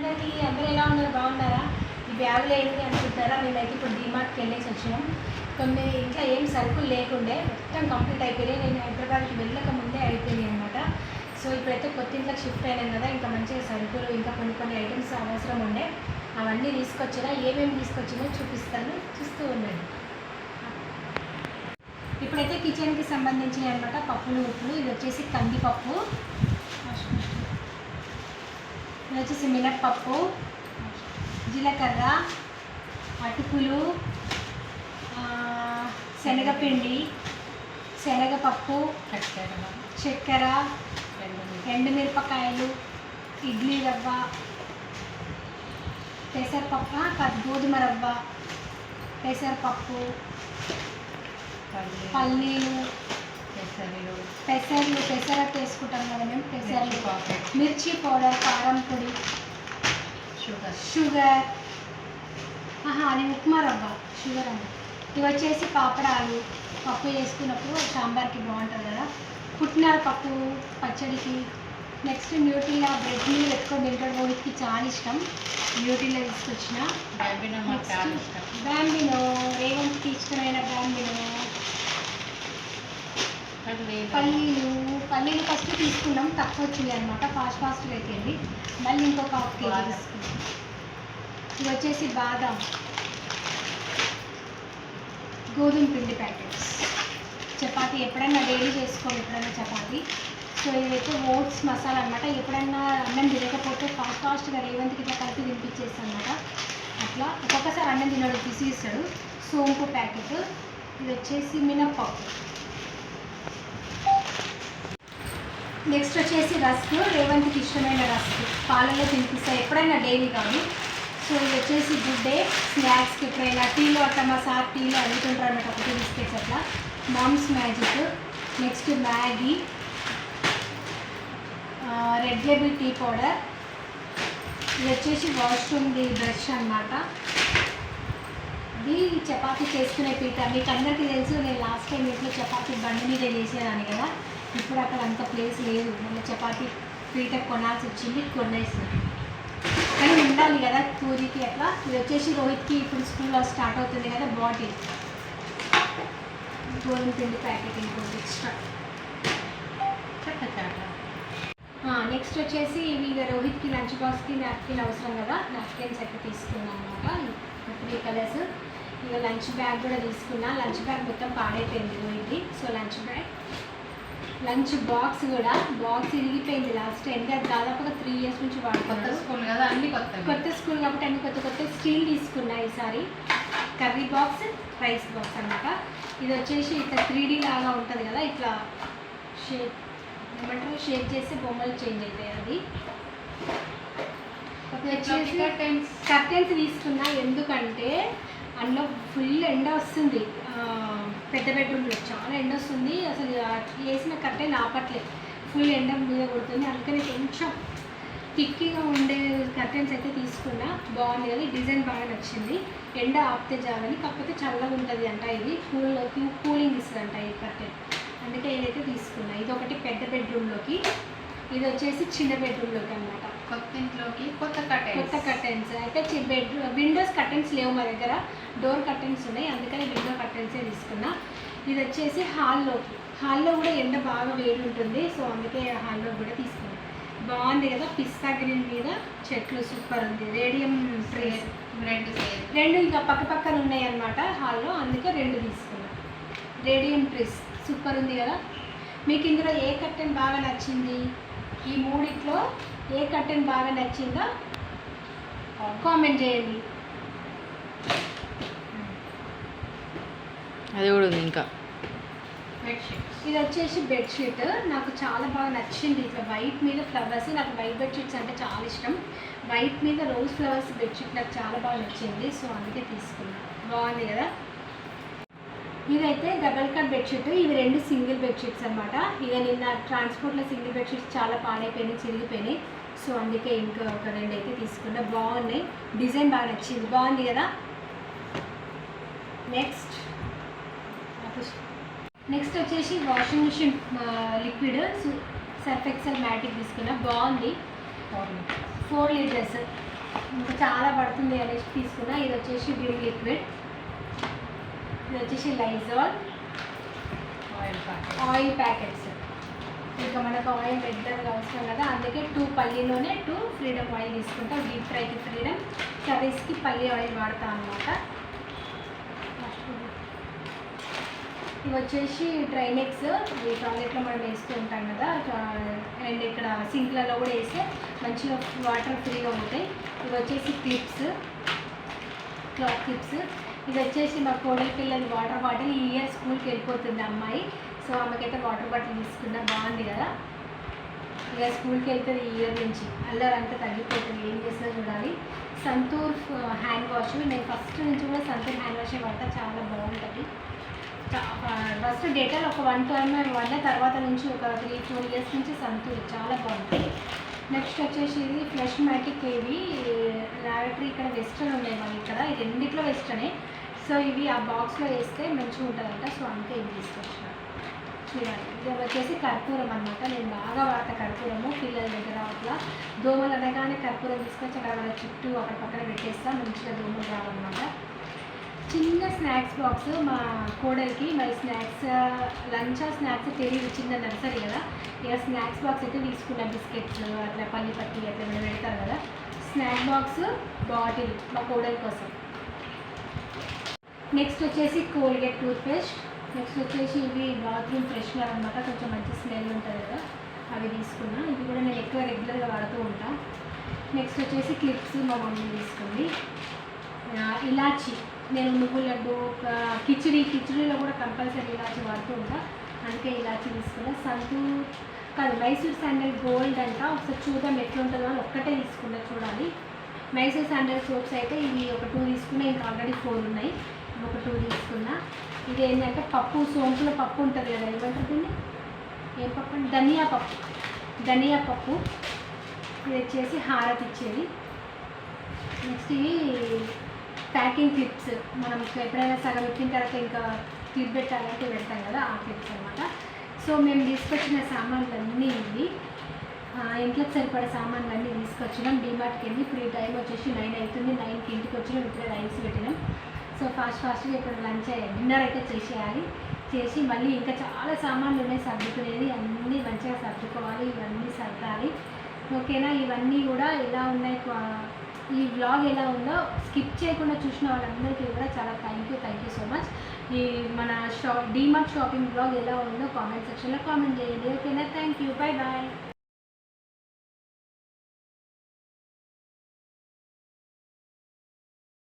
అందరికీ అందరూ ఎలా ఉన్నారు? బాగున్నారా? ఈ బ్యాగులు ఏంటి అనుకుంటారా మేమైతే ఇప్పుడు డిమార్ట్కి వెళ్ళేసి వచ్చినాం కొన్ని ఇంకా ఏం సరుకులు లేకుండే మొత్తం కంప్లీట్ అయిపోయినాయి. నేను హైదరాబాద్కి వెళ్ళక ముందే అయిపోయినాయి అనమాట సో ఇప్పుడైతే కొత్త ఇంట్లోకి షిఫ్ట్ అయినాను కదా ఇంకా మంచిగా సరుకులు ఇంకా కొన్ని కొన్ని ఐటమ్స్ అవసరం ఉండే అవన్నీ తీసుకొచ్చినా ఏమేమి తీసుకొచ్చినా చూపిస్తాను. చూస్తూ ఉండండి. ఇప్పుడైతే కిచెన్కి సంబంధించినవి అనమాట పప్పులు ఉప్పులు ఇది వచ్చేసి కందిపప్పు. ఇది వచ్చేసి మినప్పప్పు జీలకర్ర అటుకులు శనగపిండి శనగపప్పు చక్కెర ఎండుమిరపకాయలు ఇడ్లీ రవ్వ పెసరపప్పు కాదు గోధుమ రవ్వ పెసరపప్పు పల్లీలు పెసర్లు. పెసరట్టు వేసుకుంటాం కదా మేము పెసర్లు. మిర్చి పౌడర్. కారం పొడి. షుగర్. ఆహా అది ఉప్మా రవ్వ. షుగర్ అన్న ఇవి వచ్చేసి పాపడాలు. పప్పు చేసుకున్నప్పుడు సాంబార్కి బాగుంటుంది కదా. పుట్టినార పప్పు పచ్చడికి. నెక్స్ట్ న్యూట్రిల్లా బ్రెడ్ మీద పెట్టుకొని తింటాడు. రోహిత్కి చాలా ఇష్టం. న్యూట్రిల్లా తీసుకొచ్చిన. బ్యాంబినో. రేవంత్కి ఇష్టమైన బ్యాంబినో. పల్లీలు పల్లీలు ఫస్ట్ తీసుకున్నాం. తక్కువ వచ్చింది అనమాట ఫాస్ట్ ఫాస్ట్గా అయిపోయింది మళ్ళీ ఇంకొక హాఫ్ కేజీ. తీసుకున్నాం. ఇది వచ్చేసి బాదం. గోధుమ పిండి ప్యాకెట్స్. చపాతీ ఎప్పుడైనా డైలీ చేసుకోవాలి ఎప్పుడైనా చపాతీ. సో ఇదైతే ఓట్స్ మసాలా అనమాట ఎప్పుడైనా అన్నం తినకపోతే ఫాస్ట్ ఫాస్ట్గా రేవంత్కి ఇట్లా కలిపి తినిపించేస్తాను అనమాట అట్లా ఒక్కొక్కసారి అన్నం తినడు తీసిస్తాడు సోంపు ప్యాకెట్. ఇది వచ్చేసి మినప్పప్పు. నెక్స్ట్ వచ్చేసి రస్క్ రేవంత్కి ఇష్టమైన రస్క్. పాలలో తినిపిస్తా ఎప్పుడైనా డైలీ కానీ సో ఇది వచ్చేసి గుడ్ డే స్నాక్స్కి ఎప్పుడైనా టీలో అట్లా మా సార్ టీలో అడుగుతుంటారు అన్నమాట ఒకటి బిస్కెట్స్ అట్లా. Moms magic next Maggi. Red label tea powder ఇది వచ్చేసి వాష్రూమ్ది బ్రష్ అన్నమాట. ఇది చపాతీ చేసుకునే పీట. మీకు అందరికీ తెలుసు నేను లాస్ట్ టైం ఇంట్లో చపాతీ బండి మీద చేసేదాన్ని కదా. ఇప్పుడు అక్కడ అంత ప్లేస్ లేదు. మళ్ళీ చపాతీ పీట కొనాల్సి వచ్చింది కొనేసింది కానీ ఉండాలి కదా పూరికి అట్లా. ఇది వచ్చేసి రోహిత్కి ఇప్పుడు స్కూల్లో స్టార్ట్ అవుతుంది కదా బాటిల్. గోధుమ పిండి ప్యాకెట్ ఇంకోటి ఎక్స్ట్రా నెక్స్ట్ వచ్చేసి ఇవి ఇక రోహిత్కి లంచ్ బాక్స్కి నాప్కిన్ అవసరం కదా. నాప్కిన్స్ అయితే తీసుకున్నాను అనమాట. త్రీ కలర్స్ ఇక లంచ్ బ్యాగ్ కూడా తీసుకున్నా. లంచ్ బ్యాగ్ మొత్తం పాడైపోయింది రోహిత్ది. So lunch bag. Lunch box కూడా బాక్స్ ఇరిగిపోయింది లాస్ట్ టైం. అది దాదాపుగా త్రీ ఇయర్స్ నుంచి కొత్త వాడుతున్నాను స్కూల్ కదా అన్ని కొత్త కొత్త స్కూల్ కాబట్టి అన్ని కొత్త కొత్త స్టీల్ తీసుకున్నా ఈసారి. కర్రీ బాక్స్ రైస్ బాక్స్ అన్నమాట. ఇది వచ్చేసి ఇట్లా త్రీ లాగా ఉంటుంది కదా ఇట్లా షేప్ ఏమంటారు? షేప్ చేస్తే బొమ్మలు చేంజ్ అవుతాయి అది వచ్చేసి కర్టెన్స్ తీసుకున్నా ఎందుకంటే అందులో ఫుల్ ఎండ వస్తుంది. పెద్ద బెడ్రూమ్లో చాలా ఎండ వస్తుంది. అసలు వేసిన కర్టెన్ ఆపట్లేదు. ఫుల్ ఎండ మీద కొడుతుంది. అందుకని కొంచెం థిక్గా ఉండే కర్టెన్స్ అయితే తీసుకున్నా. బాగుంది కదా డిజైన్ బాగా నచ్చింది. ఎండ ఆపితే చాలని కాకపోతే చల్లగా ఉంటుంది అంట ఇది. కూల్ కూలింగ్ ఇస్తుంది అంట ఈ కర్టెన్. అందుకే ఇదైతే తీసుకున్నా. ఇది ఒకటి పెద్ద బెడ్రూమ్లోకి. ఇది వచ్చేసి చిన్న బెడ్రూమ్లోకి అన్నమాట. కొత్త ఇంట్లోకి కొత్త కట్టె కొత్త కర్టెన్స్ అయితే చి- బెడ్ విండోస్ కర్టెన్స్ లేవు మా దగ్గర. డోర్ కర్టెన్స్ ఉన్నాయి. అందుకని విండో కర్టెన్సే తీసుకున్నా. ఇది వచ్చేసి హాల్లోకి హాల్లో కూడా ఎండ బాగా వేడి ఉంటుంది సో అందుకే హాల్లో కూడా తీసుకున్నాను బాగుంది కదా? పిస్తా గ్రీన్ మీద చెట్లు సూపర్ ఉంది. Radium trace. రెండు రెండు ఇంకా పక్క పక్కన ఉన్నాయి అన్నమాట హాల్లో. అందుకే రెండు తీసుకున్నా. Radium trees. సూపర్ ఉంది కదా? మీకు ఇందులో ఏ కర్టెన్ బాగా నచ్చింది? ఈ మూడిట్లో ఏ కర్టెన్ బాగా నచ్చిందో కామెంట్ చేయండి. అది కూడా ఉంది ఇంకా. బెడ్షీట్ ఇది వచ్చేసి బెడ్షీట్ నాకు చాలా బాగా నచ్చింది ఇట్లా వైట్ మీద ఫ్లవర్స్ నాకు వైట్ బెడ్షీట్స్ అంటే చాలా ఇష్టం. వైట్ మీద రోజ్ ఫ్లవర్స్ బెడ్షీట్ నాకు చాలా బాగా నచ్చింది. సో అందుకే తీసుకున్నాను బాగుంది కదా? ఇదైతే డబల్ కట్ బెడ్షీట్. ఇవి రెండు సింగిల్ బెడ్షీట్స్ అనమాట ఇక నిన్న ట్రాన్స్పోర్ట్లో సింగిల్ బెడ్షీట్స్ చాలా పాడైపోయినాయి చిరిగిపోయినాయి. సో అందుకే ఇంకా ఒక రెండు అయితే తీసుకున్నా. బాగున్నాయి. డిజైన్ బాగా నచ్చింది. బాగుంది కదా? నెక్స్ట్. నెక్స్ట్ వచ్చేసి washing machine liquid. Surf excel matic తీసుకున్నా. బాగుంది. Four litres. ఇంకా చాలా పడుతుంది అనేసి తీసుకున్నా. ఇది వచ్చేసి బ్యూటీ లిక్విడ్. ఇది వచ్చేసి Lizol oil packet oil packets ఇంకా మనకు ఆయిల్ రెగ్యులర్గా అవసరం కదా అందుకే టూ పల్లీలోనే టూ ఫ్రీడమ్ ఆయిల్ తీసుకుంటా. డీప్ ఫ్రైకి ఫ్రీడమ్ కర్రీస్కి పల్లి ఆయిల్ వాడతా అనమాట ఇవి వచ్చేసి డ్రైనెక్స్ ఈ టాయిలెట్లో మనం వేస్తూ ఉంటాం కదా అండ్ ఇక్కడ సింక్లలో కూడా వేస్తే మంచిగా వాటర్ ఫ్రీగా ఉంటాయి. ఇవి వచ్చేసి క్లిప్స్ క్లాత్ క్లిప్స్ ఇది వచ్చేసి మా కోడలి పిల్లలు వాటర్ బాటిల్. ఈ ఇయర్ స్కూల్కి వెళ్ళిపోతుంది అమ్మాయి. సో ఆమెకైతే వాటర్ బాటిల్ తీసుకున్నా బాగుంది కదా. ఇక స్కూల్కి వెళ్తుంది ఈ ఇయర్ నుంచి. అల్లరి అంతా తగ్గిపోతుంది. ఏం చేస్తుందో చూడాలి. Santoor hand wash. నేను ఫస్ట్ నుంచి కూడా సంతూర్ హ్యాండ్ వాష్ వాడతా. చాలా బాగుంటుంది. ఫస్ట్ డేటాలు ఒక వన్ టూ ఎంఎం వాడిన తర్వాత నుంచి ఒక త్రీ ఫోర్ ఇయర్స్ నుంచి సంతూర్. చాలా బాగుంటుంది. నెక్స్ట్ వచ్చేసి ఇది ఫ్లష్ మ్యాటిక్ ఇవి లాబరేటరీ ఇక్కడ వెస్ట్రన్ ఉన్నాయి మనకి ఇక్కడ. ఈ రెండిట్లో వెస్ట్రనే. సో ఇవి ఆ బాక్స్లో వేస్తే మంచిగా ఉంటుందంట. సో అంతే ఇవి తీసుకొచ్చిన. చూడండి. ఇది వచ్చేసి కర్పూరం అనమాట నేను బాగా వాడతా కర్పూరము. పిల్లల దగ్గర అట్లా దోమలు అనగానే కర్పూరం తీసుకొచ్చి అక్కడ వాళ్ళ చుట్టూ అక్కడ పక్కన పెట్టేస్తా. మంచిగా దోమలు రావన్నమాట. చిన్న స్నాక్స్ బాక్స్ మా కోడలికి మరి స్నాక్స్ లంచ్ స్నాక్స్ తెలియదు చిన్న నర్సరీ కదా. ఇక స్నాక్స్ బాక్స్ అయితే తీసుకున్న బిస్కెట్స్ అట్లా పల్లి పట్టి అట్లా ఏమైనా పెడతారు కదా. స్నాక్ బాక్స్ బాటిల్ మా కోడలి కోసం. నెక్స్ట్ వచ్చేసి కోల్గేట్ టూత్పేస్ట్. నెక్స్ట్ వచ్చేసి ఇవి బాత్రూమ్ ఫ్రెష్గా అనమాట కొంచెం మంచి స్మెల్ ఉంటుంది కదా అవి తీసుకున్నా. ఇవి కూడా నేను ఎక్కువ రెగ్యులర్గా వాడుతూ ఉంటాను నెక్స్ట్ వచ్చేసి క్లిప్స్ మా మమ్మీ తీసుకుంది. ఇలాచి. నేను నువ్వుల లడ్డు ఆ, కిచిడి కిచిడీలో కూడా కంపల్సరీ ఇలాచి వాడుతూ ఉంటా. అందుకే ఇలాచి తీసుకున్నా. సంతూర్ కాదు మైసూర్ శాండల్ గోల్డ్ అంట ఒకసారి చూద్దాం ఎట్లుంటుందో అని ఒక్కటే తీసుకున్నా చూడాలి. మైసూర్ శాండల్ సోప్స్ అయితే ఇవి ఒక టూ తీసుకున్నా ఇంకా ఆల్రెడీ ఫోర్ ఉన్నాయి. ఒక టూ తీసుకున్నా. ఇది ఏంటంటే పప్పు సోంపులో పప్పు ఉంటుంది కదా ఏమంటారు దీన్ని? ఏం పప్పు అంటే ధనియా పప్పు. ధనియా పప్పు. ఇది వచ్చేసి హారతి ఇచ్చేది. నెక్స్ట్ ఇవి ప్యాకింగ్ క్లిప్స్. మనం ఎప్పుడైనా సగం పెట్టిన తర్వాత ఇంకా క్లిప్ పెట్టాలంటే పెడతాం కదా ఆ క్లిప్స్ అనమాట సో మేము తీసుకొచ్చిన సామాన్లు అన్నీ ఇవి ఇంట్లోకి సరిపడే సామాన్లు అన్నీ తీసుకొచ్చినాం డీమార్ట్కి వెళ్ళి ఇప్పుడు ఈ టైం వచ్చేసి నైన్ అవుతుంది. నైన్కి ఇంటికి వచ్చినాం. ఇప్పుడే రైస్ పెట్టినాం. సో ఫాస్ట్ ఫాస్ట్గా ఇప్పుడు లంచ్ డిన్నర్ అయితే చేసేయాలి. చేసి మళ్ళీ ఇంకా చాలా సామాన్లు ఉన్నాయి. సర్దుకునేది అన్నీ మంచిగా సర్దుకోవాలి. ఇవన్నీ సర్దాలి. ఓకేనా? ఇవన్నీ కూడా ఎలా ఉన్నాయి? ఈ వ్లాగ్ ఎలా ఉందో స్కిప్ చేయకుండా చూసిన వాళ్ళందరికీ కూడా చాలా thank you thank you so much ఈ మన షాప్ డీమార్ట్ షాపింగ్ బ్లాగ్ ఎలా ఉందో కామెంట్ సెక్షన్లో కామెంట్ చేయండి. ఓకేనా థ్యాంక్ యూ బాయ్ బాయ్